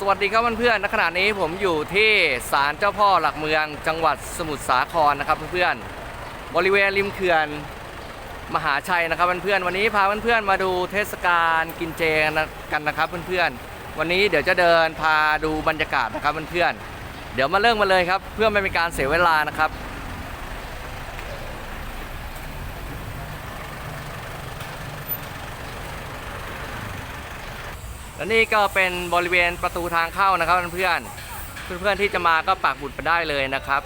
สวัสดีครับเพื่อนๆณขณะนี้ผมอยู่ที่ศาลเจ้าพ่อหลักเมือง จังหวัดสมุทรสาครนะครับเพื่อนๆ บริเวณริมเขื่อนมหาชัยนะครับเพื่อนๆ วันนี้พาเพื่อนๆมาดูเทศกาลกินเจกันนะครับเพื่อนๆ วันนี้เดี๋ยวจะเดินพาดูบรรยากาศนะครับเพื่อนๆ เดี๋ยวมาเริ่มมาเลยครับเพื่อไม่เป็นการเสียเวลานะครับ และนี่ก็เป็นบริเวณประตูทางเข้านะครับเพื่อนๆเพื่อนๆที่จะมาก็ปักหมุดไปได้เลยนะครับ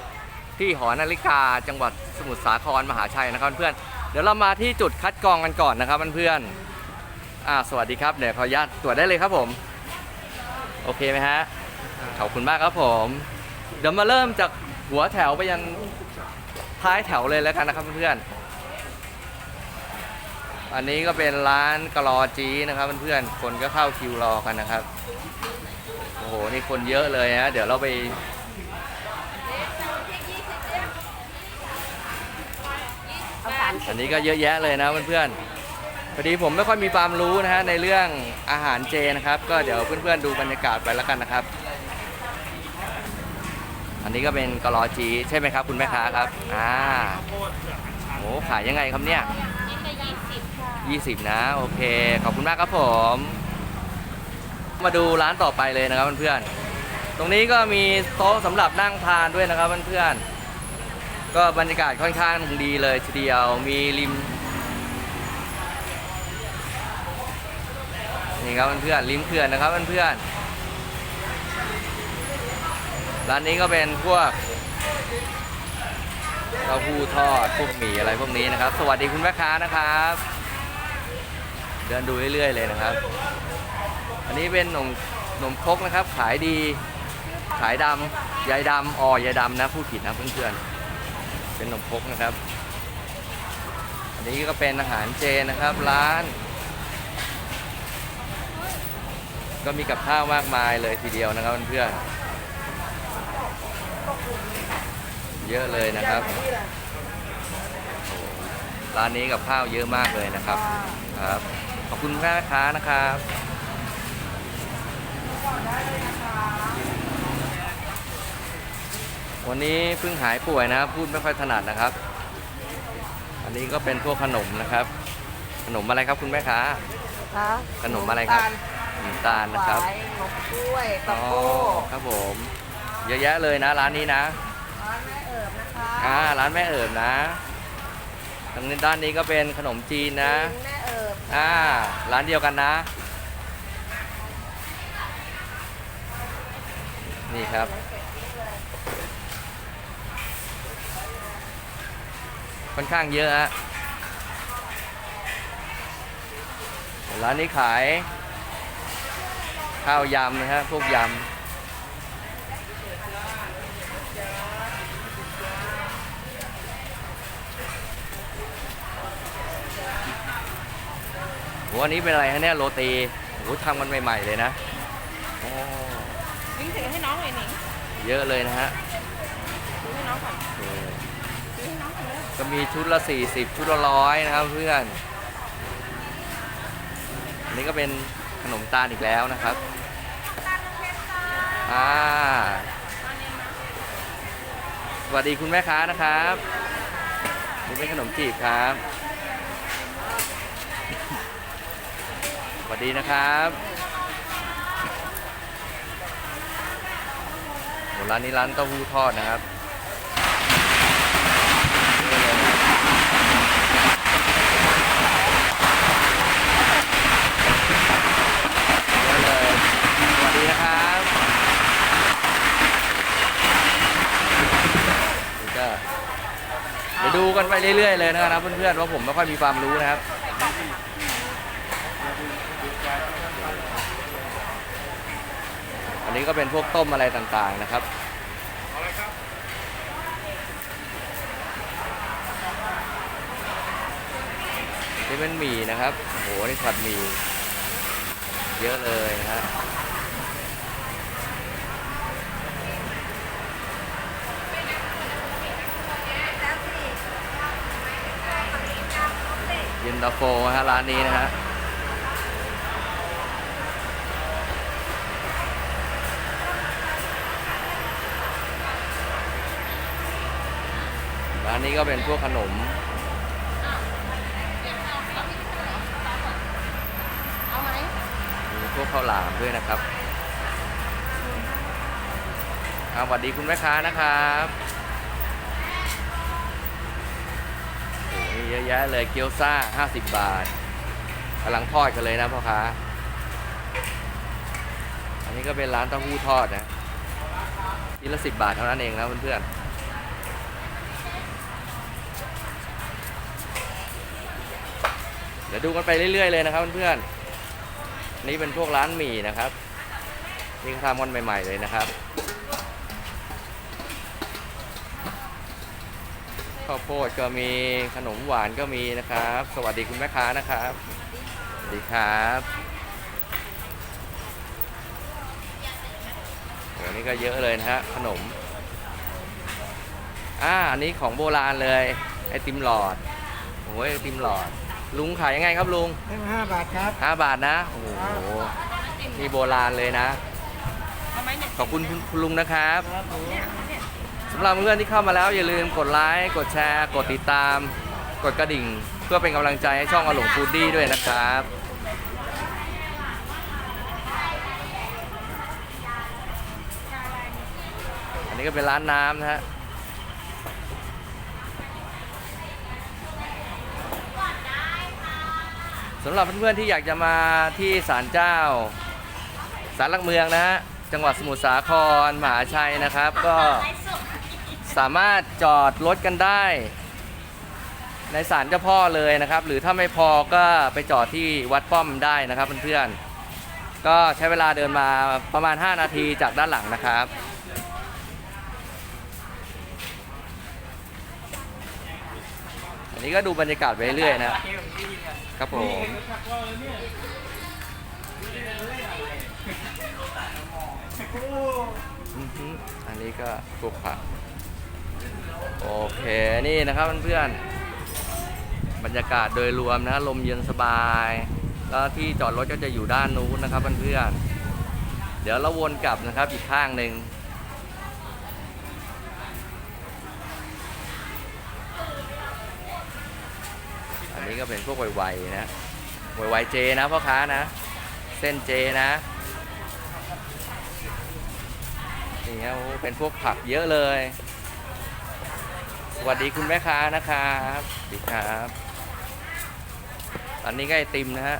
ที่หอนาฬิกาจังหวัดสมุทรสาครมหาชัยนะครับเพื่อนเดี๋ยวเรามาที่จุดคัดกรองกันก่อนนะครับเพื่อนๆอ่าสวัสดีครับเดี๋ยวขออนุญาตตรวจได้เลยครับผม โอเคไหมฮะขอบคุณมากครับผม เดี๋ยวมาเริ่มจากหัวแถวไปยันท้ายแถวเลยแล้วกันนะครับเพื่อนๆ อันนี้ก็เป็นร้านกะลอจีนะครับเพื่อนๆคนก็เข้าคิวรอกันนะครับโอ้โหนี่คนเยอะเลยนะเดี๋ยวเราไปอันนี้ก็เยอะแยะเลยนะเพื่อนๆพอดีผมไม่ค่อยมีความรู้นะฮะในเรื่องอาหารเจนะครับ ก็เดี๋ยวเพื่อนๆดูบรรยากาศไปแล้วกันนะครับ อันนี้ก็เป็นกะลอจีใช่ไหมครับ คุณแม่ค้าครับอ่าโอ้ขายยังไงครับเนี่ย 20 นะ โอเค ขอบคุณมากครับผม มาดูร้านต่อไปเลยนะครับเพื่อนๆ ตรงนี้ก็มีโต๊ะสำหรับนั่งทานด้วยนะครับเพื่อนๆ ก็บรรยากาศค่อนข้างดีเลยทีเดียว มีริม นี่ครับเพื่อนๆริมเขื่อนนะครับเพื่อนๆ ร้านนี้ก็เป็นพวกเต้าหู้ทอดพวกหมี่อะไรพวกนี้นะครับ สวัสดีคุณแม่ค้านะครับ เดินดูเรื่อยๆเลยนะครับ อันนี้เป็นขนมขนมคกนะครับ ขายดีขายดำยายดำอ๋อยายดำนะพูดผิดนะเพื่อนๆเป็นขนมคกนะครับ อันนี้ก็เป็นอาหารเจนะครับร้าน ก็มีกับข้าวมากมายเลยทีเดียวนะครับเพื่อนๆเยอะเลยนะครับร้านนี้กับข้าวเยอะมากเลยนะครับครับ ขอบคุณแม่ค้านะครับวันนี้เพิ่งหายป่วยนะครับพูดไม่ค่อยถนัดนะครับ อันนี้ก็เป็นพวกขนมนะครับ ขนมอะไรครับคุณแม่ค้าคะขนมอะไรครับขนมตาลนะครับหวายขนมกล้วยตะอ๋อโก้ครับผมเยอะแยะเลยนะ ร้านนี้นะ ร้านแม่เอิบนะคะอ่าร้านแม่เอิบนะทางด้านนี้ก็เป็นขนมจีนนะแม่เอ่า ร้านเดียวกันนะ นี่ครับ ค่อนข้างเยอะฮะร้านนี้ขาย ข้าวยำนะฮะพวกยำ โหอันนี้เป็นอะไรฮะเนี่ยโรตีโหทำกันใหม่ ๆ เลยนะโอ้วิ่งถือให้น้องเลยนี่เยอะเลยนะฮะถือให้น้องก่อนโอ้ถือให้น้องก่อนเลยก็มีชุดละ 40 ชุดละร้อยนะครับเพื่อน อันนี้ก็เป็นขนมตาลอีกแล้วนะครับอ่าสวัสดีคุณแม่ค้านะครับ นี่เป็นขนมจีบครับ วัสดีนะครับโหร้านนี้ร้านเต้าหู้ทอดนะครับเยอะเลยสวัสดีนะครับนี่ก็เดี๋ยวดูกันไปเรื่อยๆเลยนะครับเพื่อนๆว่าผมไม่ค่อยมีความรู้นะครับ นนี้ก็เป็นพวกต้มอะไรต่างๆนะครับนี่เป็นหมี่นะครับโอ้โหนี่ผัดหมี่เยอะเลยนะฮะเย็นตาโฟฮะร้านนี้นะฮะ นนี้ก็เป็นพวกขนม มีพวกข้าวหลามด้วยนะครับเอาสวัสดีคุณแม่ค้านะครับโอ้โหนี่เยอะแยะเลยเกี๊ยวซ่า 50 บาทกำลังทอดกันเลยนะพ่อค้า อันนี้ก็เป็นร้านเต้าหู้ทอดนะทีละ10บาทเท่านั้นเองนะเพื่อนๆ ดี๋ยวดูกันไปเรื่อยๆเลยนะครับเพื่อนๆนี่เป็นพวกร้านหมี่นะครับนี่เขาทำกันใหม่ ๆเลยนะครับข้าวโพดก็มีขนมหวานก็มีนะครับ สวัสดีคุณแม่ค้านะครับสวัสดีครับโหนี่ก็เยอะเลยนะฮะขนมอ่าอันนี้ของโบราณเลยไอติมหลอดโอ้ยไอติมหลอด ลุงขายยังไงครับลุงให้มาห้าบาทครับ ห้าบาทนะ โอ้โหนี่โบราณเลยนะเอาไหมเนี่ยขอบคุณคุณคุณลุงนะครับครับผมเนี่ยเนี่ยสำหรับเพื่อนๆที่เข้ามาแล้วอย่าลืมกดไลค์กดแชร์ กดติดตาม กดกระดิ่ง เพื่อเป็นกำลังใจให้ช่องอลงฟูดดี้ด้วยนะครับ อันนี้ก็เป็นร้านน้ำนะฮะ สำหรับเพื่อนๆที่อยากจะมาที่ศาลเจ้าศาลหลักเมืองนะฮะจังหวัดสมุทรสาครมหาชัยนะครับ ก็สามารถจอดรถกันได้ ในศาลเจ้าพ่อเลยนะครับ หรือถ้าไม่พอก็ไปจอดที่วัดป้อมได้นะครับเพื่อนๆก็ใช้เวลาเดินมาประมาณ 5 นาทีจากด้านหลังนะครับ นนี้ก็ดูบรรยากาศไปเรื่อยๆนะครับผม อันนี้ก็ปลูกผัก โอเคนี่นะครับเพื่อนๆ บรรยากาศโดยรวมนะลมเย็นสบาย แล้วที่จอดรถก็จะอยู่ด้านนู้นนะครับเพื่อนๆ เดี๋ยวเราวนกลับนะครับอีกข้างหนึ่ง นี้ก็เป็นพวกไวๆนะไวๆเจนะพ่อค้านะ เส้นเจนะนี่ครับเป็นพวกผักเยอะเลย สวัสดีคุณแม่ค้านะครับสวัสดีครับอันนี้ก็ไอติมนะฮะ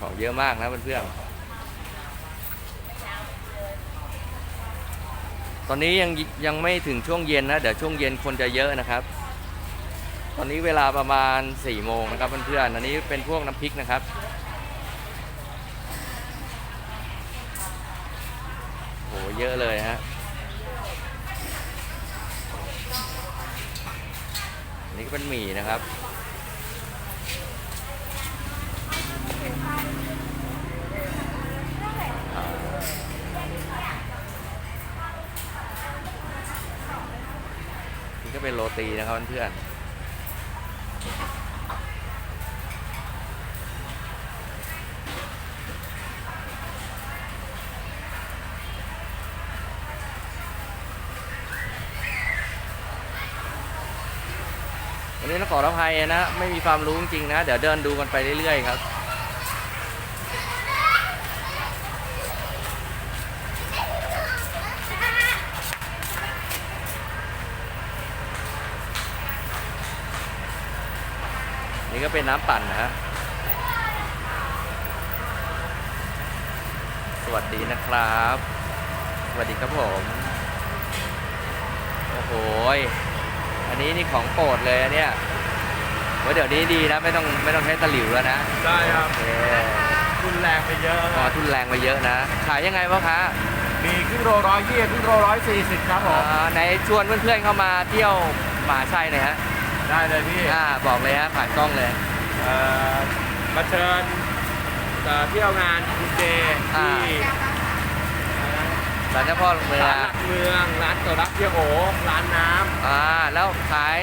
ของเยอะมากนะเพื่อนๆ อนนี้ยังยังไม่ถึงช่วงเย็นนะ เดี๋ยวช่วงเย็นคนจะเยอะนะครับ ตอนนี้เวลาประมาณ4ี่โมงนะครับเพื่อนๆอันนี้เป็นพวกน้ำพริกนะครับโหเยอะเลยฮะอันนี้ก็เป็นหมี่นะครับ อ่านี่ ก็เป็นโรตีนะครับเพื่อนวันนี้ต้องขออภัยนะ ไม่มีความรู้จริงนะ เดี๋ยวเดินดูกันไปเรื่อยๆครับ นี่ก็เป็นน้ำปั่นนะฮะสวัสดีนะครับ สวัสดีครับผม โอ้โหยอันนี้นี่ของโปรดเลยอันเนี่ยว่าเดี๋ยวนี้ดีนะไม่ต้องไม่ต้องใช้ตะหลิวแล้วนะได้ครับโอเครุนแรงไปเยอะพอทุนแรงไปเยอะนะ ขายยังไงพ่อคะมีครึ่งโลร้อยยี่ครึ่งโลร้อยสี่สิบครับผมอ่าไหนชวนเพื่อนๆเข้ามาเที่ยวมหาชัยหน่อยฮะ ได้เลยพี่อ่าบอกเลยฮะผ่านกล้องเลย เอ่อมาเชิญเอ่อเที่ยวงานคุณเจอ่า ที่ร้านเจ้าพ่อเมือร้างนหลักเมืองร้านเต่อรักเที่ยวโอร้านน้อ่าแล้วขาย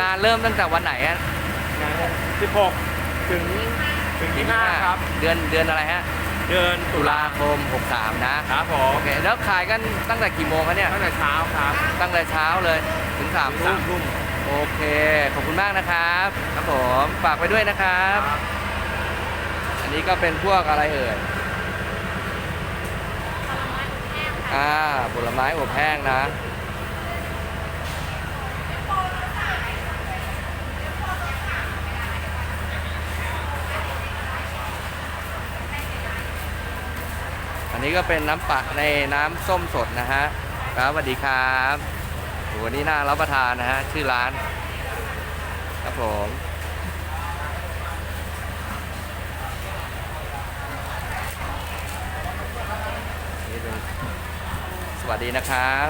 งานเริ่มตั้งแต่วันไหนฮะำงาน16 ถึงถึงที่ห้าครับ เดือนเดือนอะไรฮะเดือนตุลาคม63นะครับผมโอเคแล้วขายกันตั้งแต่กี่โมงคะเนี่ยตั้งแต่เช้าครับตั้งแต่เช้าเลยถึง3ทุ่สามมทุ่ม โอเค ขอบคุณมากนะครับ ครับผม ฝากไปด้วยนะครับ อันนี้ก็เป็นพวกอะไรเอ่ย อ่า ผลไม้อบแห้งนะ อันนี้ก็เป็นน้ำปะในน้ำส้มสดนะฮะ ครับสวัสดีครับโห วันนี้น่ารับประทานนะฮะ ชื่อร้าน ครับผม นี่เป็นสวัสดีนะครับ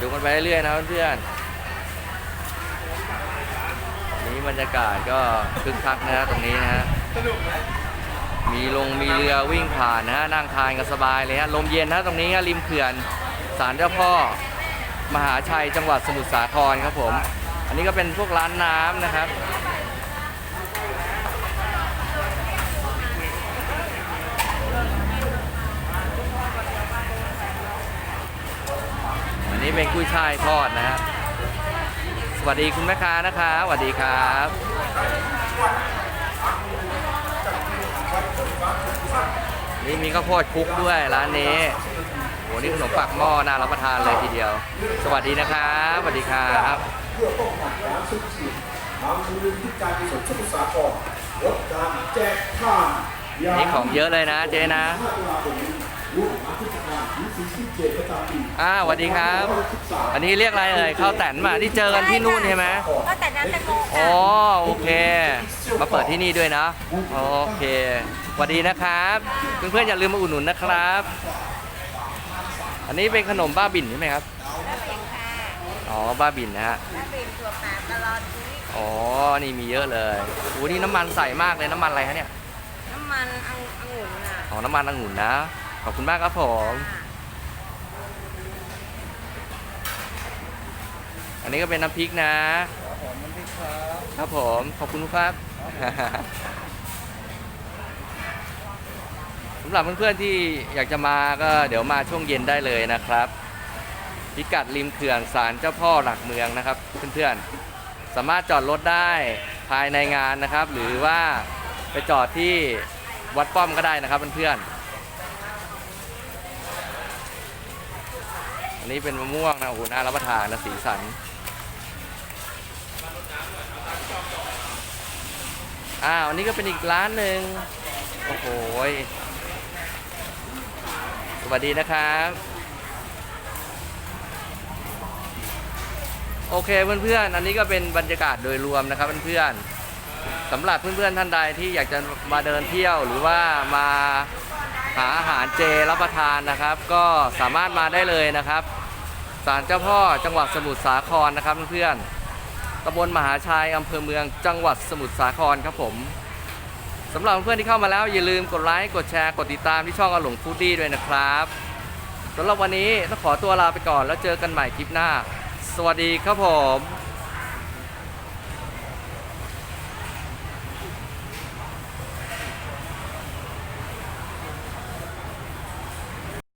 ดูกันไปเรื่อยๆนะเพื่อนๆนี่บรรยากาศก็คึกคักนะฮะตรงนี้นะฮะ มีลงมีเรือวิ่งผ่านนะฮะนั่งทานกันสบายเลยฮะลมเย็นนะตรงนี้ฮะริมเขื่อนศาลเจ้าพ่อ มหาชัยจังหวัดสมุทรสาครครับผม อันนี้ก็เป็นพวกร้านน้ำนะครับอันนี้เป็นกุ้ยช่ายทอดนะฮะสวัสดีคุณแม่ค้านะคะสวัสดีครับ นี่มีข้าวโพดคลุกด้วยร้านนี้โหนี่ขนมปักหม้อน่ารับประทานเลยทีเดียว สวัสดีนะครับสวัสดีครับเพื่อป้องกันการสุ่มเสี่ยงทางมูลนิธิการกุศลสมุทรสาครลดการแจกทานยานี่ของเยอะเลยนะเจ๊นะ5ตุลาคมนี้ร่วมมาทุกทานถึง47ประจำปีอ่าสวัสดีครับ อันนี้เรียกอะไรเอ่ยข้าวแตนมาที่เจอกันที่นู่นใช่ไหมก็แต่น้ำแตงโมอ๋ค่ะอโอเค มาเปิดที่นี่ด้วยนะ โอเค สวัสดีนะครับ เพื่อนๆอย่าลืมมาอุดหนุนนะครับ อันนี้เป็นขนมบ้าบินใช่ไหมครับแล้วเป็นค่ะอ๋อบ้าบินนะฮะแล้วเป็นตัวปลาตลอดชีวิตอ๋อ นี่มีเยอะเลยโอ้นี่น้ำมันใสมากเลยน้ำมันอะไรคะเนี่ย น้ำมันอังองุ่นน่ะอ๋อน้ำมันองุ่นนะ ขอบคุณมากครับผม อันนี้ก็เป็นน้ำพริกนะ ครับผม ขอบคุณครับ สำหรับเพื่อนๆที่อยากจะมาก็เดี๋ยวมาช่วงเย็นได้เลยนะครับ พิกัดริมเขื่อนศาลเจ้าพ่อหลักเมืองนะครับ เพื่อนๆ สามารถจอดรถได้ภายในงานนะครับ หรือว่าไปจอดที่วัดป้อมก็ได้นะครับเพื่อนๆ อันนี้เป็นมะม่วงนะโอ้โหน่ารับประทานนะสีสันอ้าวอันนี้ก็เป็นอีกร้านหนึ่งโอ้โหย สวัสดีนะครับ โอเคเพื่อนๆ อันนี้ก็เป็นบรรยากาศโดยรวมนะครับเพื่อนๆสำหรับเพื่อนๆท่านใดที่อยากจะมาเดินเที่ยวหรือว่ามาหาอาหารเจรับประทานนะครับ ก็สามารถมาได้เลยนะครับศาลเจ้าพ่อจังหวัดสมุทรสาครนะครับเพื่อนๆตำบลมหาชัยอำเภอเมืองจังหวัดสมุทรสาครครับผม สำหรับเพื่อนที่เข้ามาแล้วอย่าลืมกดไลค์กดแชร์กดติดตามที่ช่องอหลงฟูดดี้ด้วยนะครับสำหรับวันนี้ต้องขอตัวลาไปก่อนแล้วเจอกันใหม่คลิปหน้า สวัสดีครับผม